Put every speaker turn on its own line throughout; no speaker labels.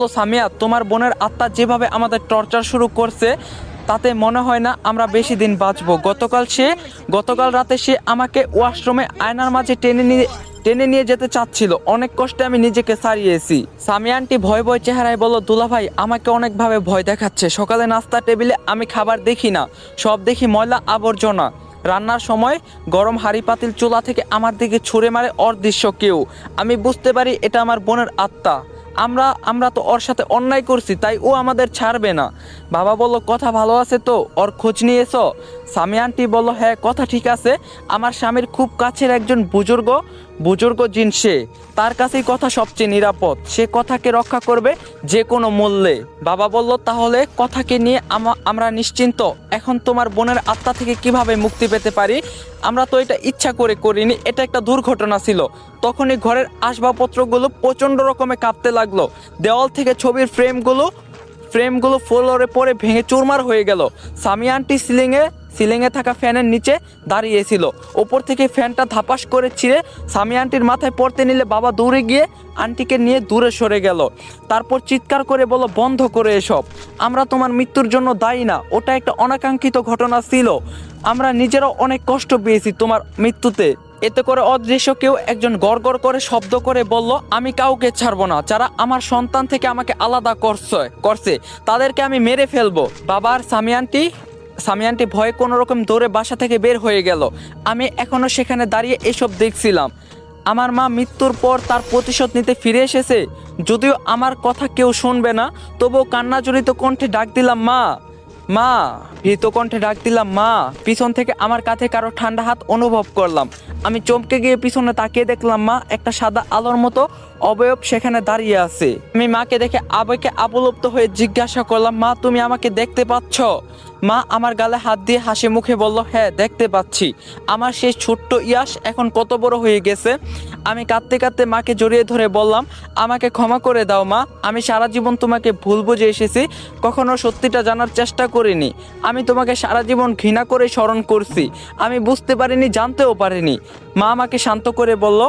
তো সামিয়া, তোমার বোনের আত্মা যেভাবে আমাদের টর্চার শুরু করছে, তাতে মনে হয় না আমরা বেশি দিন বাঁচবো। গতকাল সে, গতকাল রাতে সে আমাকে ওয়াশরুমে আয়নার মাঝে টেনে নিয়ে টেনে নিয়ে যেতে চাচ্ছিল। অনেক কষ্টে আমি নিজেকে সারিয়েছি। সামিয়া আন্টি ভয় ভয় চেহারায় বলল, দুলা ভাই, আমাকে অনেকভাবে ভয় দেখাচ্ছে। সকালে নাস্তা টেবিলে আমি খাবার দেখি না। সব দেখি ময়লা আবর্জনা। রান্নার সময় গরম হাঁড়ি পাতিল চুলা থেকে আমার দিকে ছুঁড়ে মারে অদৃশ্য কেউ। আমি বুঝতে পারি এটা আমার বোনের আত্মা। আমরা আমরা তো ওর সাথে অন্যায় করছি, তাই ও আমাদের ছাড়বে না। বাবা বলল, কথা ভালো আছে তো, ওর খোঁজ নিয়েছ স্বামী আন্টি বলল হ্যাঁ কথা ঠিক আছে। আমার স্বামীর খুব কাছের একজন বুজুর্গ বুজুর্গ জিন সে, তার কাছেই কথা সবচেয়ে নিরাপদ। সে কথাকে রক্ষা করবে যে কোনো মূল্যে। বাবা বলল, তাহলে কথাকে নিয়ে আমা- আমরা নিশ্চিন্ত। এখন তোমার বোনের আত্মা থেকে কীভাবে মুক্তি পেতে পারি? আমরা তো এটা ইচ্ছা করে করিনি। এটা একটা দুর্ঘটনা ছিল। তখনই ঘরের আসবাবপত্রগুলো প্রচণ্ড রকমে কাঁপতে লাগল। দেওয়াল থেকে ছবির ফ্রেমগুলো ফ্রেমগুলো ফ্লোরে পরে ভেঙে চুরমার হয়ে গেল। সামি আন্টি সিলিংয়ে সিলিংয়ে থাকা ফ্যানের নিচে দাঁড়িয়েছিল। ওপর থেকে ফ্যানটা ধাপাস করে ছিঁড়ে সামি আন্টির মাথায় পড়তে নিলে বাবা দৌড়ে গিয়ে আন্টিকে নিয়ে দূরে সরে গেল। তারপর চিৎকার করে বলো বন্ধ করে এসব। আমরা তোমার মৃত্যুর জন্য দায়ী না। ওটা একটা অনাকাঙ্ক্ষিত ঘটনা ছিল। আমরা নিজেরাও অনেক কষ্ট পেয়েছি তোমার মৃত্যুতে। এতে করে অদৃশ্য কেউ একজন গড় করে শব্দ করে বলল, আমি কাউকে ছাড়বো না। যারা আমার সন্তান থেকে আমাকে আলাদা করছে করছে, তাদেরকে আমি মেরে ফেলব। বাবার সামিয়ানটি সামিয়ানটি ভয়ে কোনো রকম দৌড়ে বাসা থেকে বের হয়ে গেল। আমি এখনও সেখানে দাঁড়িয়ে এসব দেখছিলাম। আমার মা মৃত্যুর পর তার প্রতিশোধ নিতে ফিরে এসেছে। যদিও আমার কথা কেউ শুনবে না, তবুও কান্না জড়িত কণ্ঠে ডাক দিলাম, মা মা। ভীত কণ্ঠে ডাক দিলাম, মা। পিছন থেকে আমার কাঁধে কারও ঠান্ডা হাত অনুভব করলাম। আমি চমকে গিয়ে পিছনে তাকিয়ে দেখলাম, মা, একটা সাদা আলোর মতো অবয়ব সেখানে দাঁড়িয়ে আছে। আমি মাকে দেখে আবেগে আবলুপ্ত হয়ে জিজ্ঞাসা করলাম, মা, তুমি আমাকে দেখতে পাচ্ছ? মা আমার গালে হাত দিয়ে হাসি মুখে বলল হ্যাঁ দেখতে পাচ্ছি। আমার সেই ছোট্ট ইয়াস এখন কত বড় হয়ে গেছে। আমি কাঁদতে কাঁদতে মাকে জড়িয়ে ধরে বললাম, আমাকে ক্ষমা করে দাও মা, আমি সারা জীবন তোমাকে ভুল বুঝে এসেছি, কখনো সত্যিটা জানার চেষ্টা করিনি। আমি তোমাকে সারা জীবন ঘৃণা করে স্মরণ করছি, আমি বুঝতে পারিনি, জানতেও পারিনি। মা আমাকে শান্ত করে বলল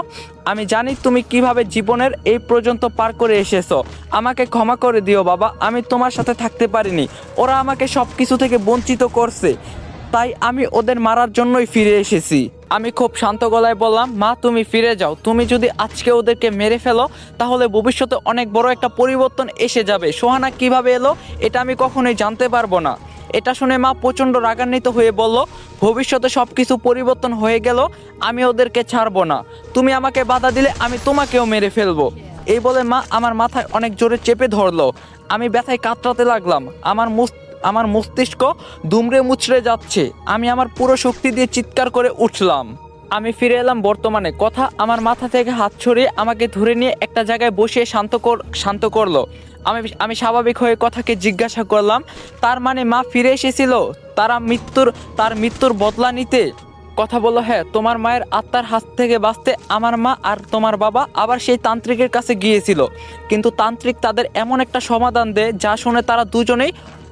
আমি জানি তুমি কীভাবে জীবনের এই পর্যন্ত পার করে এসেছ। আমাকে ক্ষমা করে দিও বাবা, আমি তোমার সাথে থাকতে পারিনি। ওরা আমাকে সব কিছু থেকে বঞ্চিত করছে। তাই আমি ওদের মারার জন্যই ফিরে এসেছি। আমি খুব শান্ত গলায় বললাম, মা, তুমি ফিরে যাও। তুমি যদি আজকে ওদেরকে মেরে ফেলো, তাহলে ভবিষ্যতে অনেক বড় একটা পরিবর্তন এসে যাবে। সোহানা কীভাবে এলো, এটা আমি কখনোই জানতে পারব না। এটা শুনে মা প্রচণ্ড রাগান্বিত হয়ে বলল, ভবিষ্যতে সব কিছু পরিবর্তন হয়ে গেল, আমি ওদেরকে ছাড়বো না। তুমি আমাকে বাধা দিলে আমি তোমাকেও মেরে ফেলব। এই বলে মা আমার মাথায় অনেক জোরে চেপে ধরলো। আমি ব্যথায় কাতরাতে লাগলাম। আমার মুস আমার মস্তিষ্ক দুমড়ে মুচড়ে যাচ্ছে। আমি আমার পুরো শক্তি দিয়ে চিৎকার করে উঠলাম। আমি ফিরে এলাম বর্তমানে। কথা আমার মাথা থেকে হাত ছড়িয়ে আমাকে ধরে নিয়ে একটা জায়গায় বসিয়ে শান্ত কর, শান্ত করল। আমি আমি স্বাভাবিক হয়ে কথাকে জিজ্ঞাসা করলাম, তার মানে মা ফিরে এসেছিল? তারা মৃত্যুর, তার মৃত্যুর বদলা নিতে? কথা বলল হ্যাঁ তোমার মায়ের আত্মার হাত থেকে বাঁচতে আমার মা আর তোমার বাবা আবার সেই তান্ত্রিকের কাছে গিয়েছিল। কিন্তু তান্ত্রিক তাদের এমন একটা সমাধান দেয় যা শুনে তারা দুজনেই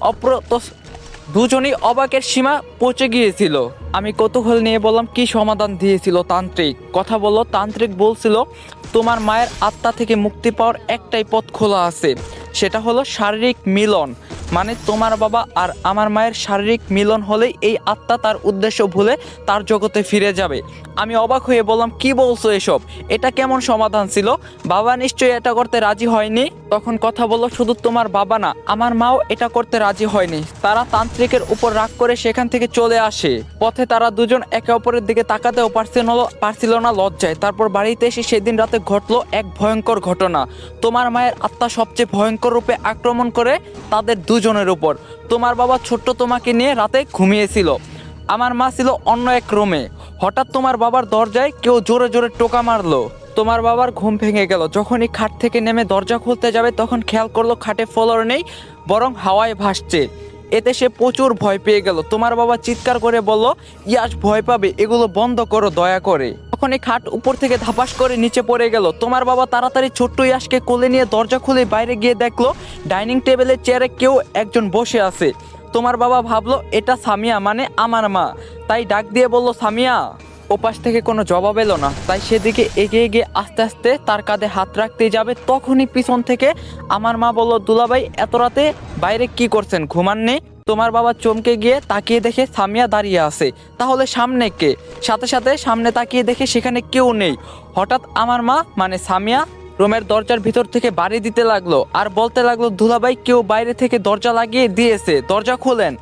অপ্রত দুজনেই অবাকের সীমা পৌঁছে গিয়েছিল। আমি কৌতূহল নিয়ে বললাম, কি সমাধান দিয়েছিল তান্ত্রিক? কথা বলল, তান্ত্রিক বলছিল, তোমার মায়ের আত্মা থেকে মুক্তি পাওয়ার একটাই পথ খোলা আছে, সেটা হলো শারীরিক মিলন। মানে তোমার বাবা আর আমার মায়ের শারীরিক মিলন হলেই এই আত্মা তার উদ্দেশ্য ভুলে তার জগতে ফিরে যাবে। আমি অবাক হয়ে বললাম, কি বলছো এসব? এটা কেমন সমাধান ছিল? বাবা নিশ্চয়ই এটা করতে রাজি হয়নি? তখন কথা বলল, শুধু তোমার বাবা না, আমার মাও এটা করতে রাজি হয়নি। তারা তান্ত্রিকের উপর রাগ করে সেখান থেকে চলে আসে। পথে তারা দুজন একে অপরের দিকে তাকাতেও পারছিল পারছিল না লজ্জায়। তারপর বাড়িতে এসে সেদিন রাতে ঘটলো এক ভয়ঙ্কর ঘটনা। তোমার মায়ের আত্মা সবচেয়ে ভয়ঙ্কর রূপে আক্রমণ করে তাদের দুজনের উপর। তোমার বাবা ছোট্ট তোমাকে নিয়ে রাতে ঘুমিয়েছিল। আমার মা ছিল অন্য এক রুমে। হঠাৎ তোমার বাবার দরজায় কেউ জোরে জোরে টোকা মারলো। তোমার বাবার ঘুম ভেঙে গেল। যখনই খাট থেকে নেমে দরজা খুলতে যাবে, তখন খেয়াল করল খাটে ফলর নেই, বরং হাওয়ায় ভাসছে। এতে সে প্রচুর ভয় পেয়ে গেল। তোমার বাবা চিৎকার করে বলল, ইয়াস, ভয় পাবে, এগুলো বন্ধ করো, দয়া করে। তখন এই খাট উপর থেকে ধাপাস করে নিচে পড়ে গেল। তোমার বাবা তাড়াতাড়ি ছোট্ট ইয়াসকে কোলে নিয়ে দরজা খুলে বাইরে গিয়ে দেখল, ডাইনিং টেবিলের চেয়ারে কেউ একজন বসে আছে। তোমার বাবা ভাবলো, এটা সামিয়া মানে আমার মা। তাই ডাক দিয়ে বলল, সামিয়া। ওপাশ থেকে কোনো জবাব এলো না। তাই সেদিকে এগিয়ে গিয়ে আস্তে আস্তে তার কাঁধে হাত রাখতে যাবে। তখনই পিছন থেকে আমার মা বলল, দুলাভাই, এত রাতে বাইরে কি করছেন? ঘুমাননি? তোমার বাবা চমকে গিয়ে তাকিয়ে দেখে সামিয়া দাঁড়িয়ে আছে। তাহলে সামনে কে? সাথে সাথে সামনে তাকিয়ে দেখে সেখানে কেউ নেই। হঠাৎ আমার মা মানে সামিয়া, রুমের দরজার ভিতর থেকে বাড়ি দিতে লাগল। আর বলতে লাগল, দুলাভাই, কেউ বাইরে থেকে দরজা লাগিয়ে দিয়েছে। দরজা খোলেন।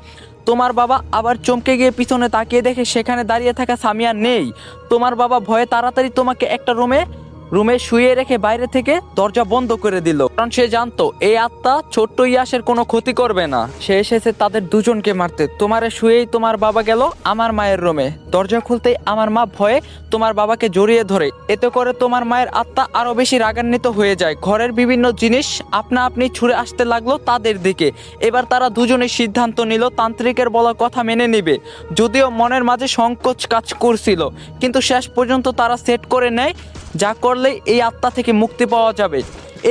তোমার বাবা আবার চমকে গিয়ে পিছনে তাকিয়ে দেখে সেখানে দাঁড়িয়ে থাকা সামিয়া নেই। তোমার বাবা ভয়ে তাড়াতাড়ি তোমাকে একটা রুমে রুমে শুয়ে রেখে বাইরে থেকে দরজা বন্ধ করে দিল। কারণ সে জানতো, এই আত্মা ছোট্ট ইয়াসের কোনো ক্ষতি করবে না। সে এসেছে তাদের দুজনকে মারতে। তোমারে শুয়েই তোমার বাবা গেল আমার মায়ের রুমে। দরজা খুলতেই আমার মা ভয়ে তোমার বাবাকে জড়িয়ে ধরে। এতে করে তোমার মায়ের আত্মা আরও বেশি রাগান্বিত হয়ে যায়। ঘরের বিভিন্ন জিনিস আপনা আপনি ছুঁড়ে আসতে লাগল তাদের দিকে। এবার তারা দুজনে সিদ্ধান্ত নিল, তান্ত্রিকের বলা কথা মেনে নিবে। যদিও মনের মাঝে সংকোচ কাজ করছিল, কিন্তু শেষ পর্যন্ত তারা সেট করে নেয় যা করলেই এই আত্মা থেকে মুক্তি পাওয়া যাবে।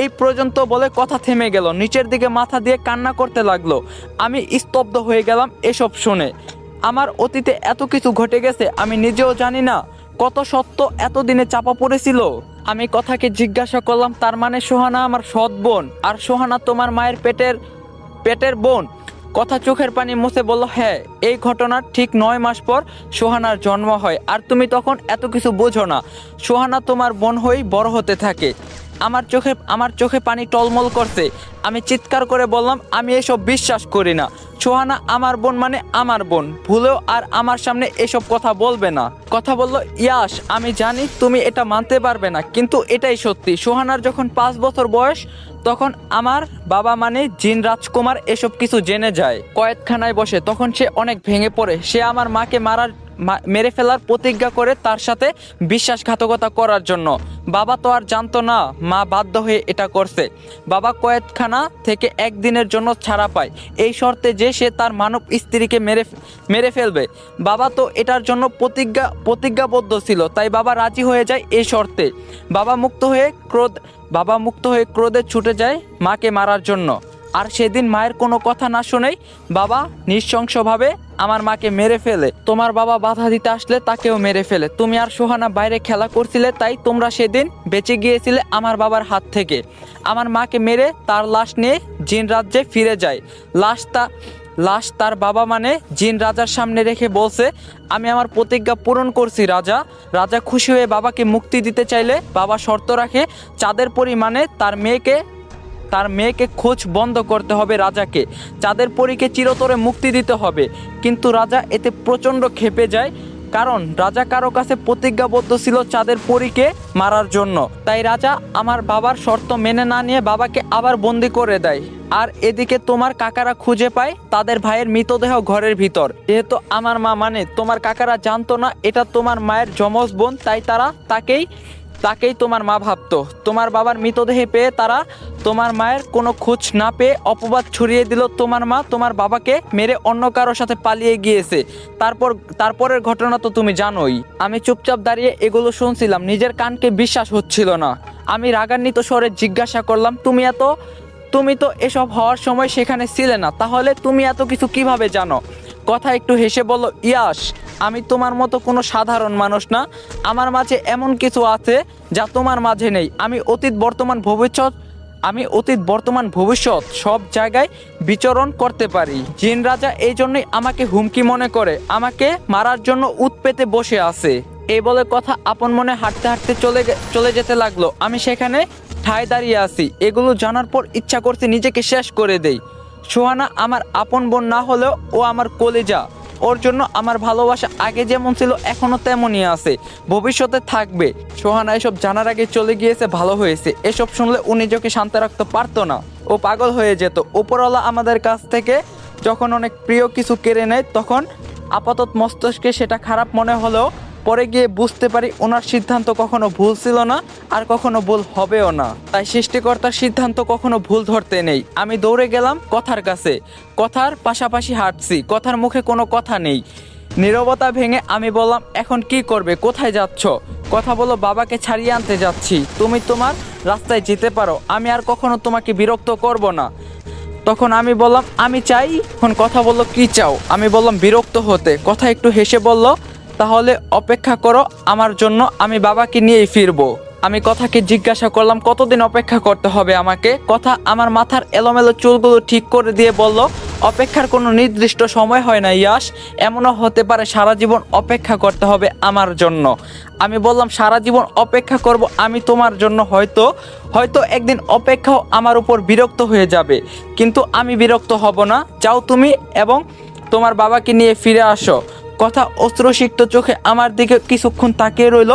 এই পর্যন্ত বলে কথা থেমে গেল। নিচের দিকে মাথা দিয়ে কান্না করতে লাগল। আমি স্তব্ধ হয়ে গেলাম এসব শুনে। আমার অতীতে এত কিছু ঘটে গেছে, আমি নিজেও জানি না কত সত্য এতদিনে চাপা পড়েছিল। আমি কথাকে জিজ্ঞাসা করলাম, তার মানে সোহানা আমার সৎ বোন? আর সোহানা তোমার মায়ের পেটের পেটের বোন? কথা চোখের পানি মুছে বলল হ্যাঁ এই ঘটনার ঠিক নয় মাস পর সোহানার জন্ম হয়। আর তুমি তখন এত কিছু বোঝো না। সোহানা তোমার বোন হয়েই বড় হতে থাকে। আমার চোখে আমার চোখে পানি টলমল করছে। আমি চিৎকার করে বললাম, আমি এসব বিশ্বাস করি না। সোহানা আমার বোন মানে আমার বোন। ভুলেও আর আমার সামনে এসব কথা বলবে না। কথা বলল, ইয়াস, আমি জানি তুমি এটা মানতে পারবে না, কিন্তু এটাই সত্যি। সোহানার যখন পাঁচ বছর বয়স, তখন আমার বাবা মানে জিন রাজকুমার এসব কিছু জেনে যায়। কয়েদখানায় বসে, তখন সে অনেক ভেঙে পড়ে। সে আমার মাকে মারার মেরে ফেলার প্রতিজ্ঞা করে তার সাথে বিশ্বাসঘাতকতা করার জন্য। বাবা তো আর জানতো না, মা বাধ্য হয়ে এটা করছে। বাবা কয়েদখানা থেকে একদিনের জন্য ছাড়া পায়। এই শর্তে যে সে তার মানব স্ত্রীকে মেরে মেরে ফেলবে। বাবা তো এটার জন্য প্রতিজ্ঞা, প্রতিজ্ঞাবদ্ধ ছিল, তাই বাবা রাজি হয়ে যায় এই শর্তে। বাবা মুক্ত হয়ে ক্রোধ, বাবা মুক্ত হয়ে ক্রোধে ছুটে যায় মাকে মারার জন্য। আর সেদিন মায়ের কোনো কথা না শুনেই বাবা নিঃশংসভাবে আমার মাকে মেরে ফেলে। তোমার বাবা বাধা দিতে আসলে তাকেও মেরে ফেলে। তুমি আর সোহানা বাইরে খেলা করছিলে, তাই তোমরা সেদিন বেঁচে গিয়েছিলে আমার বাবার হাত থেকে। আমার মাকে মেরে তার লাশ নিয়ে জিন রাজ্যে ফিরে যায়। লাশটা লাশ তার বাবা মানে জিন রাজার সামনে রেখে বলছে, আমি আমার প্রতিজ্ঞা পূরণ করছি, রাজা। রাজা খুশি হয়ে বাবাকে মুক্তি দিতে চাইলে বাবা শর্ত রাখে, চাঁদের পরিমাণে তার মেয়েকে তার মেয়েকে খোঁজ বন্ধ করতে হবে রাজাকে। চাঁদের পরীকে চিরতরে মুক্তি দিতে হবে। কিন্তু রাজা এতে প্রচণ্ড ক্ষেপে যায়, কারণ রাজা কারও কাছে প্রতিজ্ঞাবদ্ধ ছিল চাঁদের পরীকে মারার জন্য। তাই রাজা আমার বাবার শর্ত মেনে না নিয়ে বাবাকে আবার বন্দি করে দেয়। আর এদিকে তোমার কাকারা খুঁজে পায় তাদের ভাইয়ের মৃতদেহ ঘরের ভিতর। যেহেতু আমার মা মানে তোমার কাকারা জানতো না, এটা তোমার মায়ের যমজ বোন, তাই তারা তাকেই তাকেই তোমার মা ভাবতো। তোমার বাবার মৃতদেহে পেয়ে তারা তোমার মায়ের কোনো খোঁজ না পেয়ে অপবাদ ছড়িয়ে দিল তোমার মা, তোমার বাবাকে মেরে অন্য কারোর সাথে পালিয়ে গিয়েছে। তারপর, তারপরের ঘটনা তো তুমি জানোই। আমি চুপচাপ দাঁড়িয়ে এগুলো শুনছিলাম, নিজের কানকে বিশ্বাস হচ্ছিল না। আমি রাগান্বিত স্বরে জিজ্ঞাসা করলাম, তুমি এত, তুমি তো এসব হওয়ার সময় সেখানে ছিলে না, তাহলে তুমি এত কিছু কীভাবে জানো? কথা একটু হেসে বলল, ইয়াস, আমি তোমার মতো কোনো সাধারণ মানুষ না। আমার মাঝে এমন কিছু আছে যা তোমার মাঝে নেই। আমি অতীত, বর্তমান, ভবিষ্যৎ, আমি অতীত, বর্তমান, ভবিষ্যৎ সব জায়গায় বিচরণ করতে পারি। জিন রাজা এই জন্যই আমাকে হুমকি মনে করে। আমাকে মারার জন্য উৎপেতে বসে আছে। এই বলে কথা আপন মনে হাঁটতে হাঁটতে চলে চলে যেতে লাগল। আমি সেখানে ঠায় দাঁড়িয়ে আছি। এগুলো জানার পর ইচ্ছা করছে নিজেকে শেষ করে দেই। সোহানা আমার আপন বোন না হলেও ও আমার কলেজা। ওর জন্য আমার ভালোবাসা আগে যেমন ছিল, এখনও তেমনই আছে। ভবিষ্যতে থাকবে। সোহানা এসব জানার আগে চলে গিয়েছে, ভালো হয়েছে। এসব শুনলে ও নিজেকে শান্ত রাখতে পারতো না। ও পাগল হয়ে যেত। উপরওয়ালা আমাদের কাছ থেকে যখন অনেক প্রিয় কিছু কেড়ে নেয়, তখন আপাতত মস্তিষ্কে সেটা খারাপ মনে হলেও পরে গিয়ে বুঝতে পারি ওনার সিদ্ধান্ত কখনো ভুল ছিল না আর কখনো ভুল হবেও না। তাই সৃষ্টিকর্তার সিদ্ধান্ত কখনো ভুল ধরতে নেই। আমি দৌড়ে গেলাম কথার কাছে। কথার পাশাপাশি হাঁটছি। কথার মুখে কোনো কথা নেই। নীরবতা ভেঙে আমি বললাম, এখন কি করবে? কোথায় যাচ্ছ? কথা বলো বাবাকে ছাড়িয়ে আনতে যাচ্ছি। তুমি তোমার রাস্তায় যেতে পারো। আমি আর কখনো তোমাকে বিরক্ত করব না। তখন আমি বললাম, আমি চাই? এখন কথা বলল, কি চাও? আমি বললাম, বিরক্ত হতে। কথা একটু হেসে বলল তাহলে অপেক্ষা করো, আমার জন্য আমি বাবাকে নিয়েই ফিরবো। আমি কথাকে জিজ্ঞাসা করলাম, কতদিন অপেক্ষা করতে হবে আমাকে? কথা আমার মাথার এলোমেলো চুলগুলো ঠিক করে দিয়ে বলল, অপেক্ষার কোনো নির্দিষ্ট সময় হয় না, ইয়াস। এমনও হতে পারে সারা জীবন অপেক্ষা করতে হবে আমার জন্য। আমি বললাম, সারা জীবন অপেক্ষা করব আমি তোমার জন্য, হয়তো হয়তো একদিন অপেক্ষাও আমার উপর বিরক্ত হয়ে যাবে। কিন্তু আমি বিরক্ত হব না। যাও তুমি এবং তোমার বাবাকে নিয়ে ফিরে আসো। কথা অস্ত্রসিক্ত চোখে আমার দিকে কিছুক্ষণ তাকিয়ে রইল।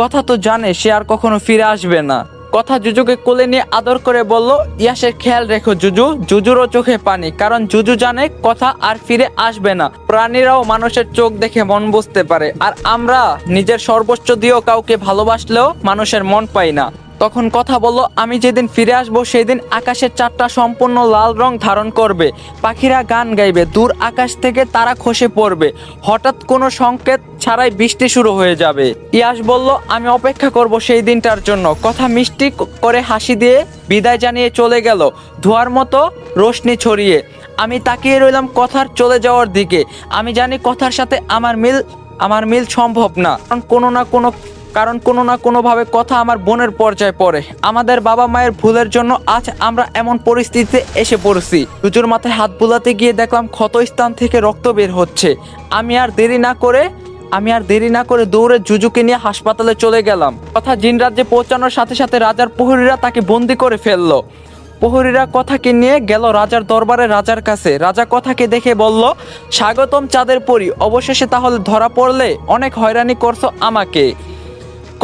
কথা তো জানে, সে আর কখনো ফিরে আসবে না। কথা জুজুকে কোলে নিয়ে আদর করে বলল, ইয়াসের খেয়াল রেখো জুজু, জুজুরও চোখে পানি, কারণ জুজু জানে কথা আর ফিরে আসবে না। প্রাণীরাও মানুষের চোখ দেখে মন বুঝতে পারে, আর আমরা নিজের সর্বোচ্চ দিয়েও কাউকে ভালোবাসলেও মানুষের মন পাই না। তখন কথা বলল, আমি যেদিন ফিরে আসব সেই দিন আকাশের চারটা সম্পূর্ণ লাল রং ধারণ করবে। পাখিরা গান গাইবে, দূর আকাশ থেকে তারা খসে পড়বে। হঠাৎ কোনো সংকেত ছাড়াই বৃষ্টি শুরু হয়ে যাবে। ইয়াস বলল, আমি অপেক্ষা করব সেই দিনটার জন্য। কথা মিষ্টি করে হাসি দিয়ে বিদায় জানিয়ে চলে গেল, ধোয়ার মতো রোশনি ছড়িয়ে। আমি তাকিয়ে রইলাম কথার চলে যাওয়ার দিকে। আমি জানি কথার সাথে আমার মিল আমার মিল সম্ভব না। কারণ কোনো না কোনো কারণ কোনো না কোনোভাবে কথা আমার বোনের পর্যায়ে পড়ে। আমাদের বাবা মায়ের ভুলের জন্য আজ আমরা এমন পরিস্থিতিতে এসে পড়ছি। জুজুর মাথায় হাত বুলাতে গিয়ে দেখলাম ক্ষত স্থান থেকে রক্ত বের হচ্ছে। আমি আর দেরি না করে, আমি আর দেরি না করে দৌড়ে জুজুকে নিয়ে হাসপাতালে চলে গেলাম। কথা জিন রাজ্যে পৌঁছানোর সাথে সাথে রাজার প্রহরীরা তাকে বন্দি করে ফেলল। প্রহরীরা কথাকে নিয়ে গেল রাজার দরবারে রাজার কাছে। রাজা কথাকে দেখে বলল, স্বাগতম চাঁদের পরি, অবশেষে তাহলে ধরা পড়লে অনেক হয়রানি করছ আমাকে।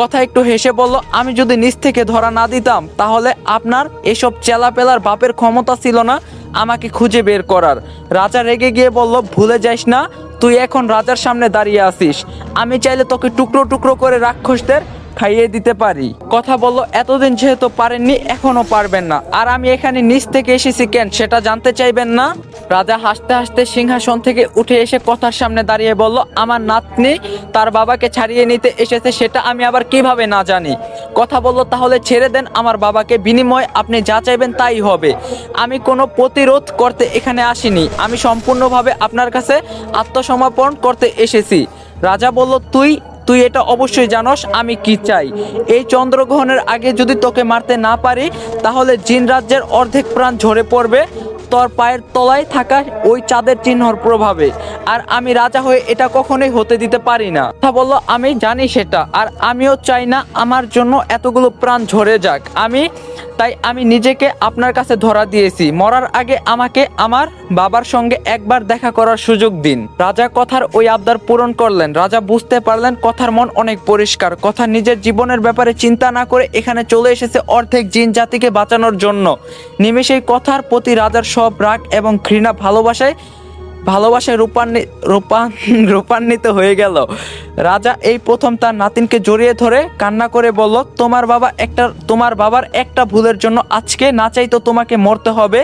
কথা একটু হেসে বলল, আমি যদি নিচ থেকে ধরা না দিতাম, তাহলে আপনার এসব চেলাপেলার বাপের ক্ষমতা ছিল না আমাকে খুঁজে বের করার। রাজা রেগে গিয়ে বলল, ভুলে যাইস না, তুই এখন রাজার সামনে দাঁড়িয়ে আসিস আমি চাইলে তোকে টুকরো টুকরো করে রাক্ষসদের খাইয়ে দিতে পারি। কথা বলল, এতদিন যেহেতু পারেননি এখনও পারবেন না। আর আমি এখানে নিচ থেকে এসেছি কেন, সেটা জানতে চাইবেন না? রাজা হাসতে হাসতে সিংহাসন থেকে উঠে এসে কথার সামনে দাঁড়িয়ে বলল, আমার নাতনি তার বাবাকে ছাড়িয়ে নিতে এসেছে, সেটা আমি আবার কীভাবে না জানি? কথা বলল, তাহলে ছেড়ে দেন আমার বাবাকে, বিনিময় আপনি যা চাইবেন তাই হবে। আমি কোনো প্রতিরোধ করতে এখানে আসিনি, আমি সম্পূর্ণভাবে আপনার কাছে আত্মসমর্পণ করতে এসেছি। রাজা বলল, তুই তুই এটা অবশ্যই জানোস, আমি কি চাই। এই চন্দ্রগ্রহণের আগে যদি তোকে মারতে না পারি, তাহলে জিন রাজ্যের অর্ধেক প্রাণ ঝরে পড়বে। তোর পায়ের তলায় থাকা ওই চাঁদের চিহ্নর প্রভাবে। আর আমি রাজা হয়ে এটা কখনোই হতে দিতে পারি না। কথা বলল, আমি জানি সেটা, আর আমিও চাই না আমার জন্য এতগুলো প্রাণ ঝরে যাক। আমি, তাই আমি নিজেকে আপনার কাছে ধরা দিয়েছি। মরার আগে আমাকে আমার বাবার সঙ্গে একবার দেখা করার সুযোগ দিন। রাজা কথার ওই আবদার পূরণ করলেন। রাজা বুঝতে পারলেন, কথার মন অনেক পরিষ্কার। কথা নিজের জীবনের ব্যাপারে চিন্তা না করে এখানে চলে এসেছে অর্ধেক জিন জাতিকে বাঁচানোর জন্য। নিমেষেই কথার প্রতি রাজার সব রাগ এবং ঘৃণা ভালোবাসায় ভালোবাসায় রূপান্বিত রূপান রূপান্বিত হয়ে গেল। রাজা এই প্রথম তার নাতিনকে জড়িয়ে ধরে কান্না করে বলল, তোমার বাবা একটা তোমার বাবার একটা ভুলের জন্য আজকে না চাইতো তোমাকে মরতে হবে।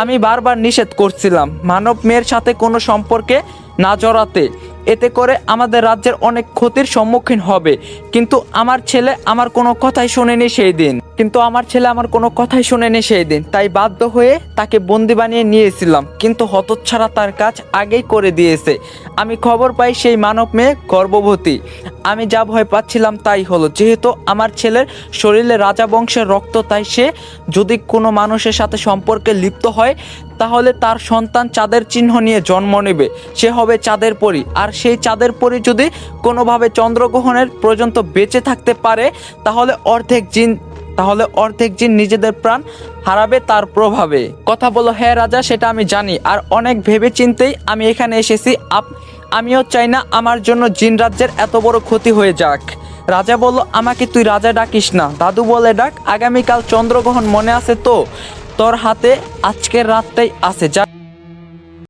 আমি বারবার নিষেধ করছিলাম মানব মেয়ের সাথে কোনো সম্পর্কে না জড়াতে। এতে করে আমাদের রাজ্যের অনেক ক্ষতির সম্মুখীন হবে। কিন্তু আমার ছেলে আমার কোনো কথাই শোনেনি সেই দিন। কিন্তু আমার ছেলে আমার কোনো কথাই শোনেনি সেই দিন তাই বাধ্য হয়ে তাকে বন্দি বানিয়ে নিয়েছিলাম। কিন্তু হতচ্ছাড়া তার কাজ আগেই করে দিয়েছে। আমি খবর পাই সেই মানব মেয়ে গর্ভবতী। আমি যা ভয় পাচ্ছিলাম তাই হলো। যেহেতু আমার ছেলের শরীরে রাজা বংশের রক্ত, তাই সে যদি কোনো মানুষের সাথে সম্পর্কে লিপ্ত হয়, তাহলে তার সন্তান চাঁদের চিহ্ন নিয়ে জন্ম নেবে। সে হবে চাঁদের পরি। আর সেই চাঁদের পরি যদি কোনোভাবে চন্দ্রগ্রহণের পর্যন্ত বেঁচে থাকতে পারে, তাহলে অর্ধেক জিন তাহলে অর্ধেক জিন নিজেদের প্রাণ হারাবে তার প্রভাবে। কথা বলো হ্যাঁ রাজা, সেটা আমি জানি, আর অনেক ভেবে চিন্তেই আমি এখানে এসেছি। আপ, আমিও চাই না আমার জন্য জিন রাজ্যের এত বড় ক্ষতি হয়ে যাক। রাজা বলল, আমাকে তুই রাজা ডাকিস না। দাদু বলে, ডাক, আগামীকাল চন্দ্রগ্রহণ মনে আছে তো? তোর হাতে আজকের রাতটাই আছে, যা